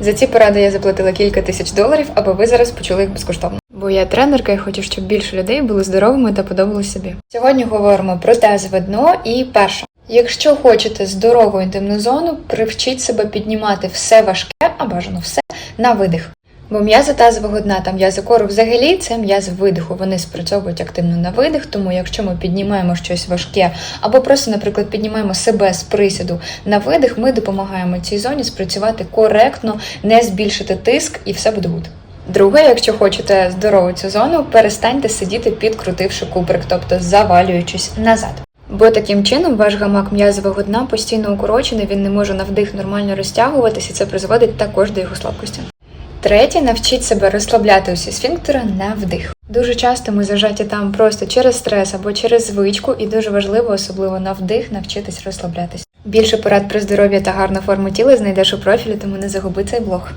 За ці поради я заплатила кілька тисяч доларів, аби ви зараз почули їх безкоштовно. Бо я тренерка і хочу, щоб більше людей були здоровими та подобали собі. Сьогодні говоримо про тазове дно і перше. Якщо хочете здорову інтимну зону, привчіть себе піднімати все важке, а бажано все на видих. Бо м'язи тазового дна та м'язи кору взагалі це м'язи видиху. Вони спрацьовують активно на видих, тому якщо ми піднімаємо щось важке, або просто, наприклад, піднімаємо себе з присіду на видих, ми допомагаємо цій зоні спрацювати коректно, не збільшити тиск, і все буде гуд. Друге, якщо хочете здорову цю зону, перестаньте сидіти підкрутивши куприк, тобто завалюючись назад. Бо таким чином ваш гамак м'язового дна постійно укорочений, він не може на вдих нормально розтягуватися, і це призводить також до його слабкості. Третє, навчіть себе розслабляти усі сфінктери на вдих. Дуже часто ми зажаті там просто через стрес або через звичку, і дуже важливо, особливо на вдих, навчитись розслаблятись. Більше порад про здоров'я та гарну форму тіла знайдеш у профілі, тому не загуби цей блог.